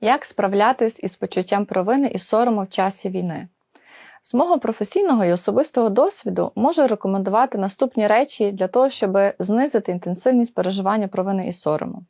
Як справлятись із почуттям провини і сорому в часі війни? З мого професійного і особистого досвіду можу рекомендувати наступні речі для того, щоб знизити інтенсивність переживання провини і сорому.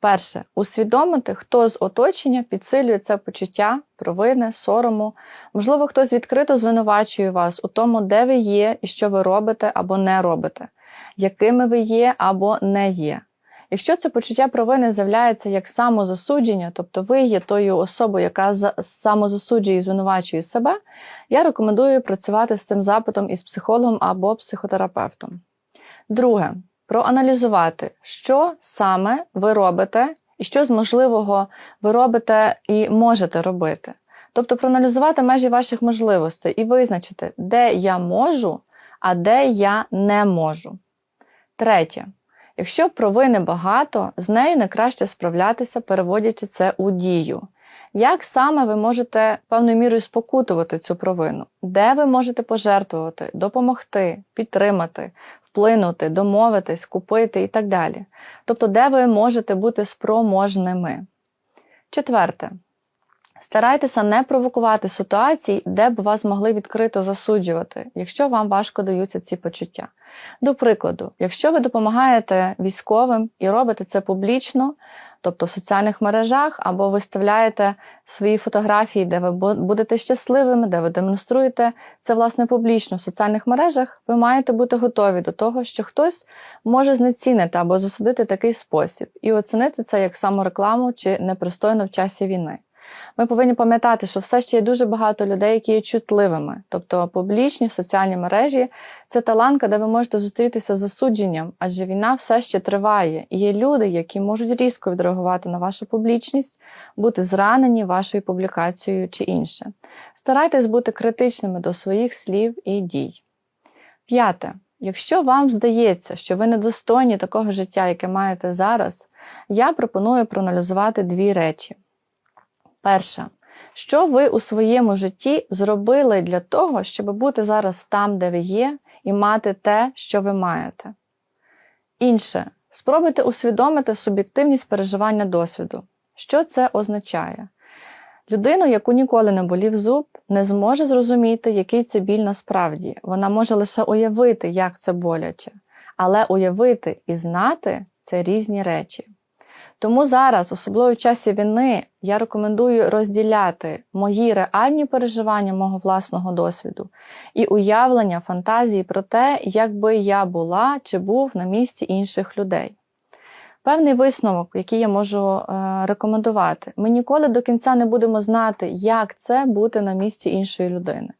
Перше, усвідомити, хто з оточення підсилює це почуття провини, сорому. Можливо, хтось відкрито звинувачує вас у тому, де ви є і що ви робите або не робите, якими ви є або не є. Якщо це почуття провини з'являється як самозасудження, тобто ви є тою особою, яка самозасуджує і звинувачує себе, я рекомендую працювати з цим запитом із психологом або психотерапевтом. Друге, проаналізувати, що саме ви робите і що з можливого ви робите і можете робити. Тобто проаналізувати межі ваших можливостей і визначити, де я можу, а де я не можу. Третє. Якщо провини багато, з нею не краще справлятися, переводячи це у дію. Як саме ви можете певною мірою спокутувати цю провину? Де ви можете пожертвувати, допомогти, підтримати, вплинути, домовитись, купити і так далі? Тобто, де ви можете бути спроможними? Четверте. Старайтеся не провокувати ситуації, де б вас могли відкрито засуджувати, якщо вам важко даються ці почуття. До прикладу, якщо ви допомагаєте військовим і робите це публічно, тобто в соціальних мережах, або виставляєте свої фотографії, де ви будете щасливими, де ви демонструєте це власне публічно в соціальних мережах, ви маєте бути готові до того, що хтось може знецінити або засудити такий спосіб, і оцінити це як саморекламу чи непристойно в часі війни. Ми повинні пам'ятати, що все ще є дуже багато людей, які є чутливими, тобто публічні соціальні мережі це та ланка, де ви можете зустрітися з засудженням, адже війна все ще триває, і є люди, які можуть різко відреагувати на вашу публічність, бути зранені вашою публікацією чи інше. Старайтесь бути критичними до своїх слів і дій. П'яте. Якщо вам здається, що ви недостойні такого життя, яке маєте зараз, я пропоную проаналізувати дві речі. Перше, що ви у своєму житті зробили для того, щоб бути зараз там, де ви є, і мати те, що ви маєте? Інше, спробуйте усвідомити суб'єктивність переживання досвіду. Що це означає? Людину, яку ніколи не болів зуб, не зможе зрозуміти, який це біль насправді. Вона може лише уявити, як це боляче, але уявити і знати це різні речі. Тому зараз, особливо в часі війни, я рекомендую розділяти мої реальні переживання мого власного досвіду і уявлення фантазії про те, як би я була чи був на місці інших людей. Певний висновок, який я можу е, рекомендувати, ми ніколи до кінця не будемо знати, як це бути на місці іншої людини.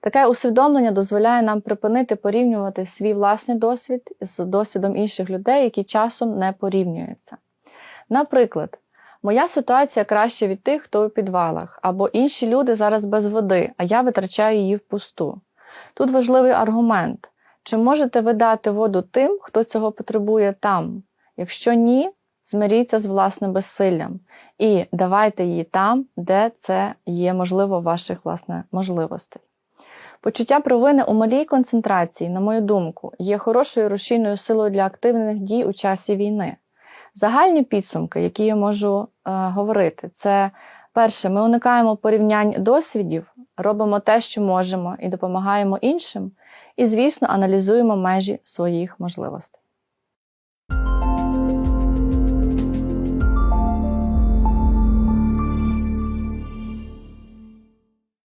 Таке усвідомлення дозволяє нам припинити порівнювати свій власний досвід з досвідом інших людей, які часом не порівнюються. Наприклад, моя ситуація краще від тих, хто у підвалах, або інші люди зараз без води, а я витрачаю її впусту. Тут важливий аргумент: чи можете ви дати воду тим, хто цього потребує там? Якщо ні, змиріться з власним безсиллям і давайте її там, де це є можливо ваших власне можливостей. Почуття провини у малій концентрації, на мою думку, є хорошою рушійною силою для активних дій у часі війни. Загальні підсумки, які я можу е, говорити, це перше, ми уникаємо порівнянь досвідів, робимо те, що можемо, і допомагаємо іншим. І, звісно, аналізуємо межі своїх можливостей.